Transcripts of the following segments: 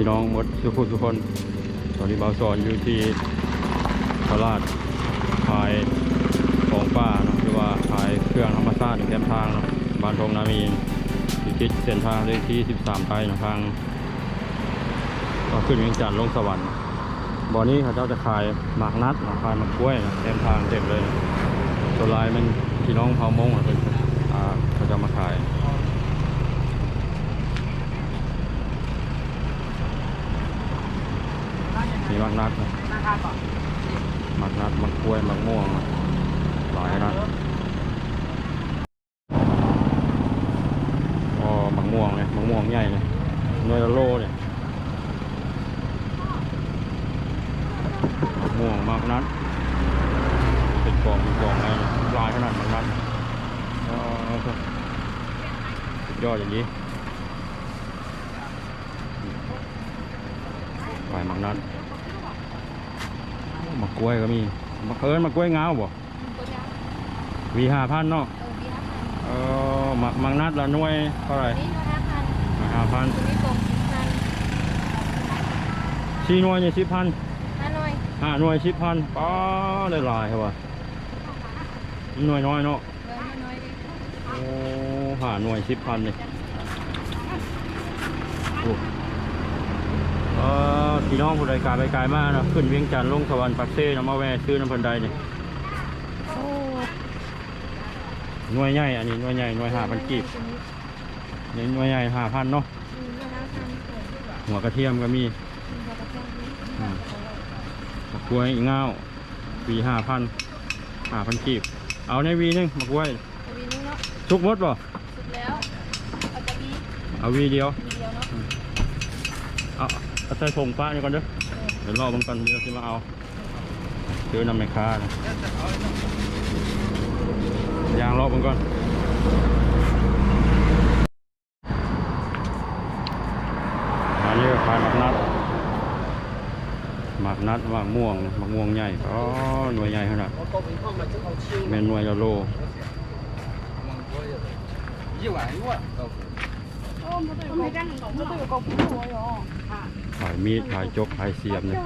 พี่น้องหมดทุกคนทุกคน ตอนนี้เบาสอนอยู่ที่ตลาดขายของป่าเนาะหรือว่าขายเครื่องธรรมชาติแคมทางเนาะบ้านทงนามีนอยู่ที่เส้นทางเลขที่ 13ไปนะทางก็ขึ้นเวียงจันทร์ลงสวรรค์บ่อนี้เขาเจ้าจะขายหมากนัดขายหมากกล้วยนะแคมทางเต็มเลยตัวลายมันพี่น้องเผามงอะเขาจะมาขาย มีมักนัดนะมักนัดมักกล้วยมักม่วงนะหลายนะอ๋อมักม่วงเลยมักม่วงใหญ่เลยหน่วยละโลเนี่ยมักม่วงมักนัดเป็นกล่องเป็นกล่องอะไรนะลายขนาดมักนัดอ๋อครับสุดยอดอย่างนี้ลายมักนัด มะกล้วยก็มีมะเอิญมะกล้วยเงาบ่วีห้าพันเนาะเออมักมังนัดละหน่วยเท่าไหร่ห้าพันสี่หน่วยนี่สิบพันห้าหน่วยสิบพันป้าได้หลายครับว่ะหน่วยน้อยเนาะโอ้ห้าหน่วยสิบพันเลย โอ้เออพี่น้องผู้ใดกลายไปไกลมากนะขึ้นเวียงจันทร์ลงสวรรค์ปักเซ่นะมาแวะซื้อน้ำพันใดนี่หน่วยใหญ่อันนี้หน่วยใหญ่หน่วยห้าพันกีบนี่หน่วยใหญ่ห้าพันเนาะหัวกระเทียมก็มีอืมมะกล้วยอีกเงาวีห้าพันห้าพันกีบ เอาในวีหนึงมะกล้วยทุกหมดบ่เอาวีเดียวเอา เอาใส่ถุงฟ้านี่ก่อนเด้อเดี๋ยวรอบางกันเดี๋ยวจะมาเอาเจอนำไม่ค้านะยางรอบางก่อนอันนี้ขายหมักนัดหมักนัดหมักม่วงหมักม่วงใหญ่อ๋อหน่วยใหญ่ขนาดเป็นหน่วยละโลยี่หวานด้วย ขายมีดขายจกขายเสียมเนี่ย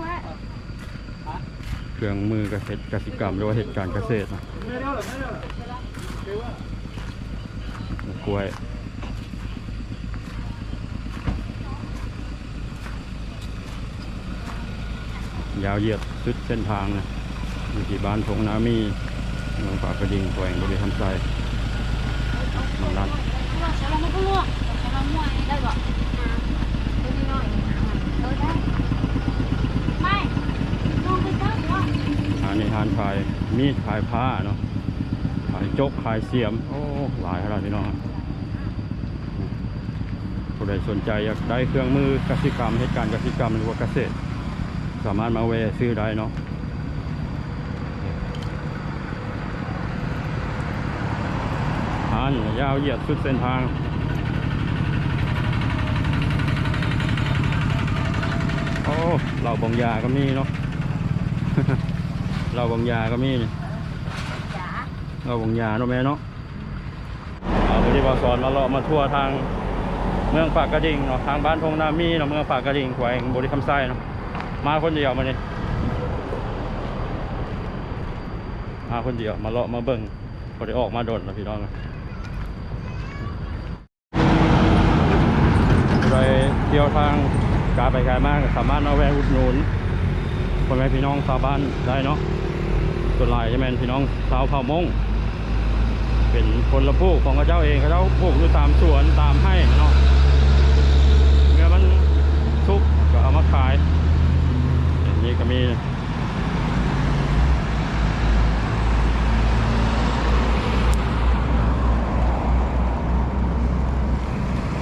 เครื่องมือเกษตรกสิกรรมหรือว่าเหตุการณ์เกษตรนะกล้วยยาวเหยียดสุดเส้นทางนะอยู่ที่บ้านทงนามีเมืองปากกระดิ่งแขวงบริคำไซมังนั ดหาในทานขายมีดขายผ้าเนาะขายจกขายเสียม โอ้ หลายขนาดนี้เนาะผู้ใดสนใจอยากได้เครื่องมือกสิกรรมเหตุการณ์กสิกรรมหรือว่าเกษตร สามารถมาแวะซื้อได้เนาะทานยาวเหยียดสุดเส้นทาง โอ้ เหล่าบองยาก็มีเนาะเหล่าบองยาก็มีนี่เหล่าบองยาเนาะแม่เนาะเอาไปที่บาสอนมาเลาะมาทั่วทางเมืองปากกระดิ่งเนาะทางบ้านทงนามีเนาะเมืองปากกระดิ่งแขวงบริคำไซเนาะมาคนเดียวมาเนี่ยมาคนเดียวมาเลาะมาเบิ่งพอได้ออกมาโดดนะพี่น้องไปเที่ยวทาง กาไปไกลมากสามารถเอาแวะอุดหนุนคนแม่พี่น้องชาวบ้านได้เนาะส่วนหลายจะเป็นพี่น้องชาวเผ่ามงเป็นคนละผู้ของเขาเจ้าเองเขาเจ้าปลูกอยู่ตามสวนตามให้เนาะเมื่อมันสุกก็เอามาขายอย่างนี้ก็มี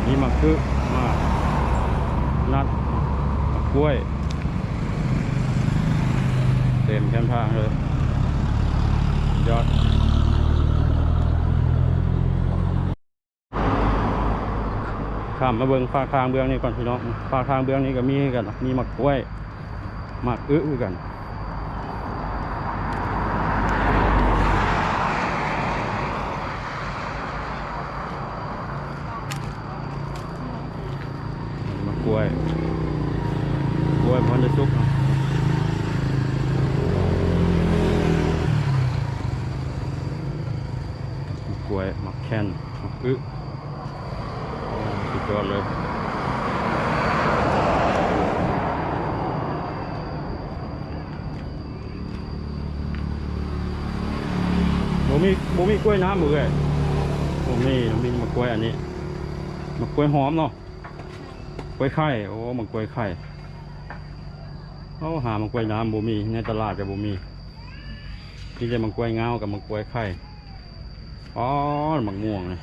นี่มักคือมา นัดกล้วย เต็มแคมทางเลย ยอดข้ามมาเบืองฝากทางเบืองนี้ก่อนพี่น้องฝากทางเบืองนี้ก็มีกัน มีหมักกล้วยหมักอื้อกัน ยกล้วยพอนจะซุกกล้วยมาแค้นอึสุดยอดเลยบ่มีบ่มีกล้วยน้ำมือเลยบ่มีมีมะกล้วยอันนี้มะกล้วยหอมเนาะ กล้วยไข่โอ้มะกล้วยไข่เขาหามะกล้วยน้ำโมมี ในตลาดกับโมมีที่จะมะกล้วยเงากับมะกล้วยไข่อ๋อหมักม่วงเลย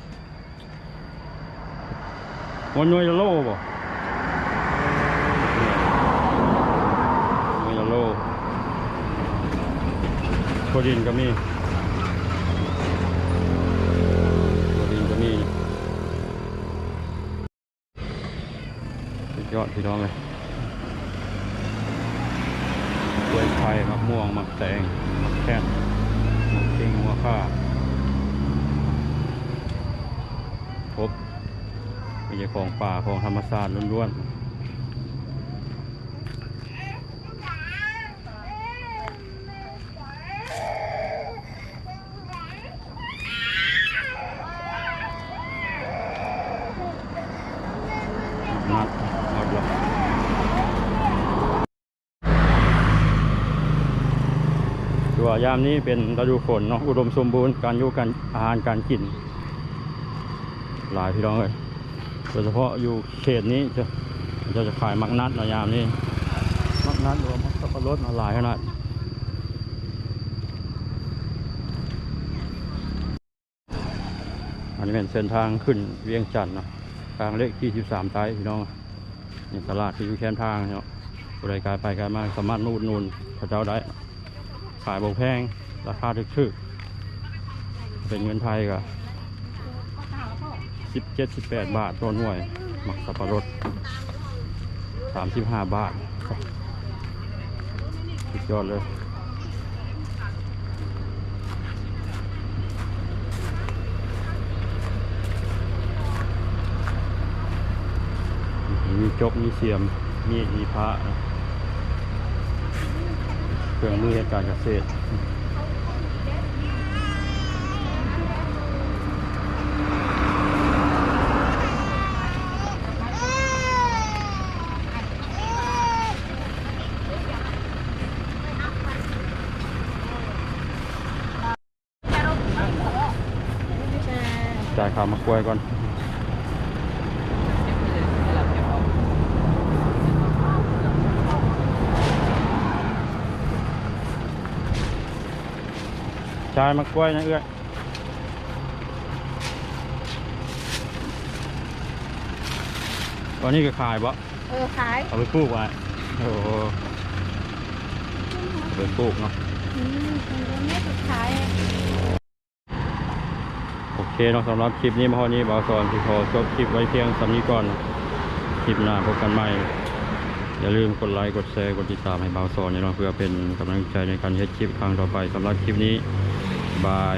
วันน่วยละโลบ่หน่วยละโลโคดินก็มีโคดินก็มีสุด ยอดพี่น้องเลยกล้วยไข่มะม่วงมะแตงมะแค่นมะเข่งมะข่าครบเป็นของป่าของธรรมชาติล้วนๆนัดหมดละ ตัวยามนี้เป็นฤดูฝนเนาะอุดมสมบูรณ์การอยู่การอาหารการกิน หลายพี่น้องเลยโดยเฉพาะอยู่เขตนี้จะจะจะขายมักนัดในยามนี้มักนัดรวมักสับปะรดหลายขนาดอันนี้เป็นเส้นทางขึ้นเวียงจันทน์เนาะทางเลขที่13ท้ายพี่น้องนี่ตลาดที่อยู่แคมทางเนาะบริการไปการมาสามารถมาอุดหนุนพระเจ้าได้ ขายบกแพง ราคาถึกๆเป็นเงินไทยก็สิบเจ็ดสิบแปดบาทตัวหน่วยหมักสับปะรดสามสิบห้าบาทสุดยอดเลยมีจกมีเสียม มีดมีพระ เครื่องมือเหตุการเกษตรจ่ายค่ามะกล้วยก่อน จ่ายมะกล้วยนะเอื้อยตอนนี้ก็ขายบ่เออขายเอาไปปลูกไว้โอ้โหเอาไปปลูกเนาะ อืมมันไม่สุดท้ายโอเคเนาะสำหรับคลิปนี้มาพอนี้บ่าวสอนที่ขอจบคลิปไว้เพียงสำนี้ก่อน คลิปหน้าพบกันใหม่ อย่าลืมกดไลค์ กดแชร์ กดติดตามให้บ่าวสอนเนาะเพื่อเป็นกำลังใจในการเฮ็ดคลิปครั้งต่อไปสำหรับคลิปนี้ บาย